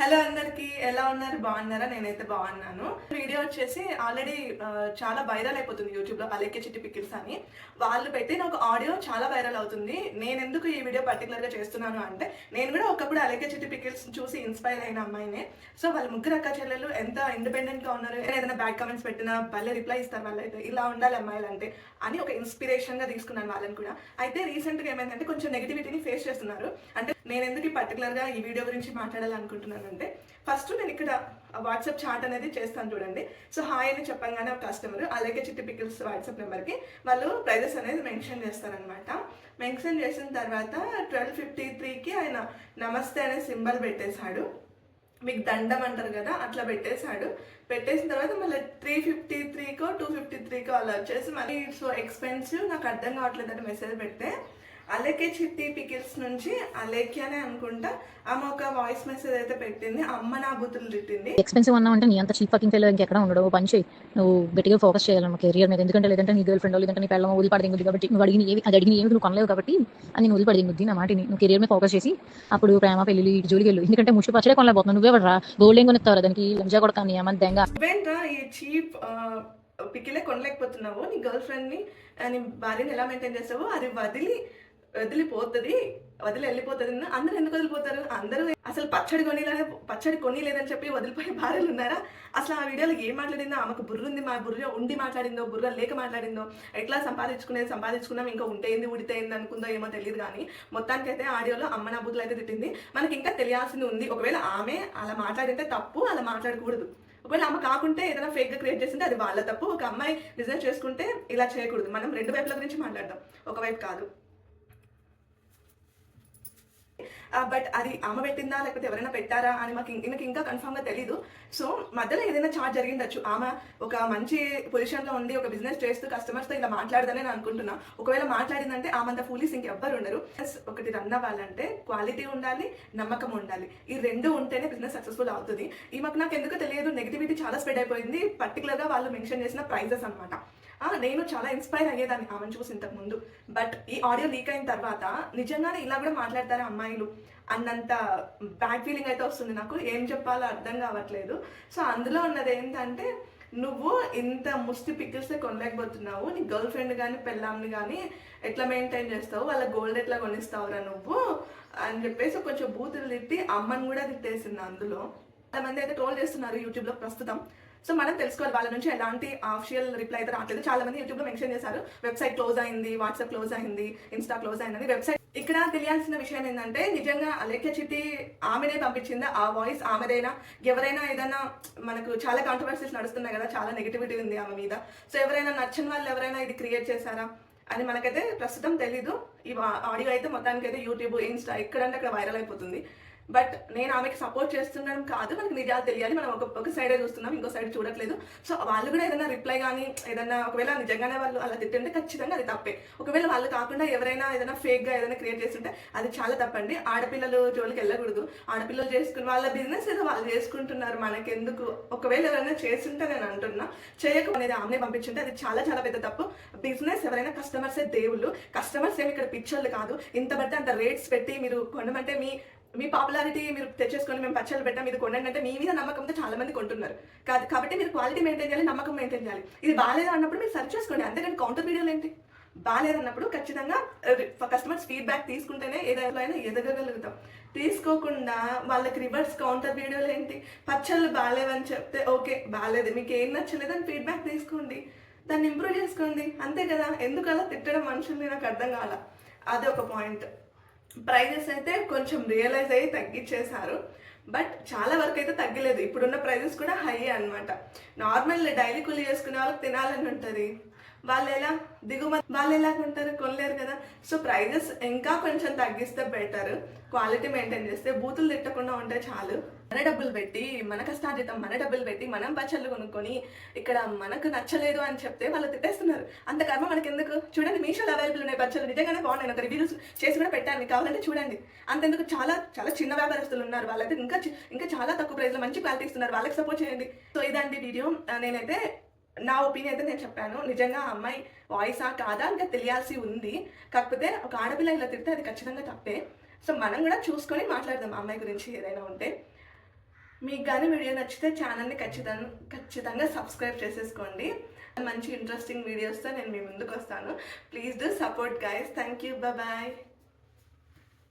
Hello అందరికి ఎలా ఉన్నారు? బాగున్నారా? నేనైతే బాగున్నాను. వీడియో వచ్చేసి ఆల్రెడీ చాలా వైరల్ అయిపోతుంది యూట్యూబ్లో అలెక్కే చిట్టి పిక్కిల్స్ అని. వాళ్ళు పెట్టిన ఒక ఆడియో చాలా వైరల్ అవుతుంది. నేను ఎందుకు ఈ వీడియో పర్టికులర్గా చేస్తున్నాను అంటే నేను కూడా ఒకప్పుడు అలెక్కే చిట్టి పికిల్స్ చూసి ఇన్స్పైర్ అయిన అమ్మాయినే. సో వాళ్ళ ముగ్గురు అక్క చెల్లెలు ఎంత ఇండిపెండెంట్గా ఉన్నారు ఏదైనా బ్యాడ్ కామెంట్స్ పెట్టినా భలే రిప్లై ఇస్తారు వాళ్ళైతే ఇలా ఉండాలి అమ్మాయిలు అంటే అని ఒక ఇన్స్పిరేషన్గా తీసుకున్నాను వాళ్ళని కూడా. అయితే రీసెంట్గా ఏమైందంటే కొంచెం నెగిటివిటీని ఫేస్ చేస్తున్నారు. అంటే నేను ఎందుకు ఈ ఈ వీడియో గురించి మాట్లాడాలనుకుంటున్నానంటే ఫస్ట్ నేను ఇక్కడ వాట్సాప్ చాట్ అనేది చేస్తాను చూడండి. సో హాయ్ అని చెప్పంగానే ఒక కస్టమర్ అలాగే చిట్టి పికిల్స్ వాట్సాప్ నెంబర్కి వాళ్ళు ప్రైజెస్ అనేది మెన్షన్ చేస్తారనమాట మెన్షన్ చేసిన తర్వాత ట్వెల్వ్ ఫిఫ్టీ త్రీకి ఆయన నమస్తే అనే సింబల్ పెట్టేశాడు. మీకు దండం అంటారు కదా అట్లా పెట్టేశాడు. పెట్టేసిన తర్వాత మళ్ళీ త్రీ ఫిఫ్టీ త్రీకో టూ ఫిఫ్టీ త్రీకో అలా వచ్చేసి మళ్ళీ సో ఎక్స్పెన్సివ్ నాకు అర్థం కావట్లేదు అని మెసేజ్ పెడితే అలేకే చిట్టి పికిల్స్ నుంచి అలేఖ్య అనే అనుకుంటా. ఆమె ఒక వాయిస్ మెసేజ్ అయితే పెట్టింది. అమ్మ నా బుద్ధులు తిట్టింది. ఎక్స్పెన్సివ్ అన్నావు అంటే నీ అంత చీప్ ఫకింగ్ ఫెయిల్ ఇంకెక్కడ ఉండడు. ఓ పని చేయి. నువ్వు గట్టిగా ఫోకస్ చేయాలన్న కెరియర్ మీద. ఎందుకంటే లేదంటే నీ గర్ల్ ఫ్రెండ్ లేదంటే నీ పిల్లలు వదిలిపడింది కాబట్టి. నువ్వు అడిగిన ఏమి అది అడిగిన ఏమి నువ్వు కొనలేవు కాబట్టి అని నేను వదిలిపడింది నా మాటిని. నువ్వు కెరియర్ మీద ఫోకస్ చేసి అప్పుడు ప్రేమ పెళ్ళి ఇటు జోలికి వెళ్ళు. ఎందుకంటే ముష్టి పచ్చడే కొనలేకపోతున్నావు. నువ్వే పడరా. గోల్డ్ ఏం కొనిస్తావు దానికి లంజా కొడతా నీ ఏమన్నా దెంగ. ఈ చీప్ పికిలే కొనలేకపోతున్నావు. నీ గర్ల్ ఫ్రెండ్ని ఆ, నీ భార్యని ఎలా మెయింటైన్ చేస్తావో అది వదిలి వదిలిపోతుంది వదిలి వెళ్ళిపోతుంది అందరూ ఎందుకు వదిలిపోతారు? అందరూ అసలు పచ్చడి కొనిలే పచ్చడి కొని లేదని చెప్పి వదిలిపోయే భార్యలు ఉన్నారా? అసలు ఆ వీడియోలో ఏం మాట్లాడిందో? ఆమెకు బుర్ర ఉంది మా బుర్ర ఉండి మాట్లాడిందో బుర్ర లేక మాట్లాడిందో ఎట్లా సంపాదించుకునేది సంపాదించుకున్నాం ఇంకా ఉంటేంది ఉడితేంది అనుకుందో ఏమో తెలియదు కానీ మొత్తానికి అయితే ఆడియోలో అమ్మ నా బుద్ధులు అయితే తిట్టింది. మనకి ఇంకా తెలియాల్సింది ఉంది. ఒకవేళ ఆమె అలా మాట్లాడితే తప్పు అలా మాట్లాడకూడదు. ఒకవేళ ఆమె కాకుంటే ఏదైనా ఫేక్గా క్రియేట్ చేసింటే అది వాళ్ళ తప్పు. ఒక అమ్మాయి బిజినెస్ చేసుకుంటే ఇలా చేయకూడదు. మనం రెండు వైపుల గురించి మాట్లాడదాం. ఒకవైపు కాదు. బట్ అది ఆమె పెట్టిందా లేకపోతే ఎవరైనా పెట్టారా అని మాకు ఇంకా నాకు ఇంకా కన్ఫామ్గా తెలీదు. సో మధ్యలో ఏదైనా చార్జ్ జరిగిండొచ్చు. ఆమె ఒక మంచి పొజిషన్లో ఉండి ఒక బిజినెస్ చేస్తూ కస్టమర్స్తో ఇలా మాట్లాడదని నేను అనుకుంటున్నా. ఒకవేళ మాట్లాడిందంటే ఆమంత ఫూలీస్ ఇంకెవ్వరు ఉండరు. ప్లస్ ఒకటి రన్ అవ్వాలంటే క్వాలిటీ ఉండాలి నమ్మకం ఉండాలి. ఈ రెండు ఉంటేనే బిజినెస్ సక్సెస్ఫుల్ అవుతుంది. ఈ మాకు నాకు ఎందుకు తెలియదు. నెగిటివిటీ చాలా స్ప్రెడ్ అయిపోయింది. పర్టికులర్గా వాళ్ళు మెన్షన్ చేసిన ప్రైజెస్ అనమాట నేను చాలా ఇన్స్పైర్ అయ్యేదాన్ని ఆమెను చూసి ఇంతకు ముందు. బట్ ఈ ఆడియో లీక్ అయిన తర్వాత నిజంగానే ఇలా కూడా మాట్లాడతారా అమ్మాయిలు? అన్నంత బ్యాడ్ ఫీలింగ్ అయితే వస్తుంది నాకు. ఏం చెప్పాలో అర్థం కావట్లేదు. సో అందులో ఉన్నది ఏంటంటే నువ్వు ఇంత ముష్టి పిక్కిల్స్ కొనలేకపోతున్నావు. నీ గర్ల్ ఫ్రెండ్ కానీ పెళ్ళాంని కానీ ఎట్లా మెయింటైన్ చేస్తావు? వాళ్ళ గోల్డ్ ఎట్లా కొనిస్తావురా నువ్వు? అని చెప్పేసి కొంచెం బూతులు తిట్టి అమ్మని కూడా తిట్టేసింది అందులో. కొంతమంది అయితే ట్రోల్ చేస్తున్నారు యూట్యూబ్లో ప్రస్తుతం. సో మనం తెలుసుకోవాలి వాళ్ళ నుంచి ఎలాంటి ఆఫిషియల్ రిప్లై అయితే రావట్లేదు. చాలా మంది యూట్యూబ్లో మెన్షన్ చేశారు వెబ్సైట్ క్లోజ్ అయింది వాట్సాప్ క్లోజ్ అయింది ఇన్స్టా క్లోజ్ అయిందని. వెబ్సైట్ ఇక్కడ తెలియాల్సిన విషయం ఏంటంటే నిజంగా అలేఖ్య చిట్టి ఆమెనే పంపించిందా? ఆ వాయిస్ ఆమెదైనా? ఎవరైనా ఏదైనా మనకు చాలా కాంట్రవర్సీస్ నడుస్తున్నాయి కదా చాలా నెగిటివిటీ ఉంది ఆమె మీద. సో ఎవరైనా నచ్చని వాళ్ళు ఎవరైనా ఇది క్రియేట్ చేశారా? అని మనకైతే ప్రస్తుతం తెలీదు. ఈ ఆడియో అయితే మొత్తానికి అయితే యూట్యూబ్ ఇన్స్టా ఎక్కడంటే అక్కడ వైరల్ అయిపోతుంది. బట్ నేను ఆమెకి సపోర్ట్ చేస్తున్నాను కాదు మనకి నిజాలు తెలియాలి. మనం ఒక ఒక సైడే చూస్తున్నాం ఇంకో సైడ్ చూడట్లేదు. సో వాళ్ళు కూడా ఏదైనా రిప్లై కానీ ఏదైనా ఒకవేళ నిజంగానే వాళ్ళు అలా తిట్టుంటే ఖచ్చితంగా అది తప్పే. ఒకవేళ వాళ్ళు కాకుండా ఎవరైనా ఏదైనా ఫేక్గా ఏదైనా క్రియేట్ చేస్తుంటే అది చాలా తప్పండి. ఆడపిల్లలు జోలికి వెళ్ళకూడదు. ఆడపిల్లలు చేసుకుని వాళ్ళ బిజినెస్ ఏదో వాళ్ళు చేసుకుంటున్నారు. మనకెందుకు? ఒకవేళ ఎవరైనా చేస్తుంటే నేను అంటున్నా. చేయక అనేది ఆమెనే పంపించుంటే అది చాలా చాలా పెద్ద తప్పు. బిజినెస్ ఎవరైనా కస్టమర్సే దేవుళ్ళు. కస్టమర్స్ ఏమి ఇక్కడ పిక్చర్లు కాదు. ఇంత బట్టి అంత రేట్స్ పెట్టి మీరు కొనమంటే మీ మీ పాపులారిటీ మీరు తెచ్చేసుకొని మేము పచ్చళ్ళు పెట్టాం ఇది కొనండి అంటే మీ మీద నమ్మకంతో చాలా మంది కొంటున్నారు. కాదు కాబట్టి మీరు క్వాలిటీ మెయింటైన్ చేయాలి నమ్మకం మెయింటైన్ చేయాలి. ఇది బాగాలేదు అన్నప్పుడు మీరు సెర్చ్ చేసుకోండి. అంతేకాని కౌంటర్ వీడియోలు ఏంటి? బాగాలేదన్నప్పుడు ఖచ్చితంగా కస్టమర్స్ ఫీడ్బ్యాక్ తీసుకుంటేనే ఏదైనా అయినా ఎదగగలుగుతాం తీసుకోకుండా వాళ్ళకి రివర్స్ కౌంటర్ వీడియోలు ఏంటి? పచ్చళ్ళు బాగాలేవని చెప్తే ఓకే బాగాలేదు. మీకు ఏం నచ్చలేదు అని ఫీడ్బ్యాక్ తీసుకోండి. దాన్ని ఇంప్రూవ్ చేసుకోండి. అంతే కదా? ఎందుకు అలా తిట్టడం మనుషుల్ని నాకు అర్థం కావాలా అది ఒక పాయింట్ ప్రైజెస్ అయితే కొంచెం రియలైజ్ అయ్యి తగ్గించేశారు బట్ చాలా వరకు అయితే తగ్గలేదు. ఇప్పుడున్న ప్రైజెస్ కూడా హై అన్నమాట. నార్మల్ డైలీ కూలీ చేసుకునే వాళ్ళకి తినాలని ఉంటుంది. వాళ్ళు ఎలా దిగుమతి వాళ్ళు ఎలా కొంటారు కొనలేరు కదా. సో ప్రైజెస్ ఇంకా కొంచెం తగ్గిస్తే బెటర్ క్వాలిటీ మెయింటైన్ చేస్తే బూతులు తిట్టకుండా ఉంటే చాలు. మన డబ్బులు పెట్టి మన కష్టార్జితం మన డబ్బులు పెట్టి మనం పచ్చళ్ళు కొనుక్కొని ఇక్కడ మనకు నచ్చలేదు అని చెప్తే వాళ్ళు తిట్టేస్తున్నారు. అంత కర్మ మనకి ఎందుకు చూడండి మీషోలో అవైలబుల్ ఉన్నాయి పచ్చళ్ళు. నిజంగానే బాగున్నాయి. ఒక రివ్యూస్ చేసి కూడా పెట్టాను. కావాలంటే చూడండి. అంతెందుకు? చాలా చాలా చిన్న వ్యాపారస్తులు ఉన్నారు. వాళ్ళైతే ఇంకా ఇంకా చాలా తక్కువ ప్రైస్లో మంచి క్వాలిటీ ఇస్తున్నారు. వాళ్ళకి సపోర్ట్ చేయండి. సో ఇదండి వీడియో. నేనైతే నా ఒపీనియన్ అయితే నేను చెప్పాను. నిజంగా ఆ అమ్మాయి వాయిసా కాదా ఇంకా తెలియాల్సి ఉంది. కాకపోతే ఒక ఆడపిల్ల ఇలా తిడితే అది ఖచ్చితంగా తప్పే. సో మనం కూడా చూసుకొని మాట్లాడదాం ఆ అమ్మాయి గురించి ఏదైనా ఉంటే. మీకు కానీ వీడియో నచ్చితే ఛానల్ని ఖచ్చితంగా ఖచ్చితంగా సబ్స్క్రైబ్ చేసేసుకోండి. మంచి ఇంట్రెస్టింగ్ వీడియోస్తో నేను మీ ముందుకు వస్తాను. Please do support guys thank you bye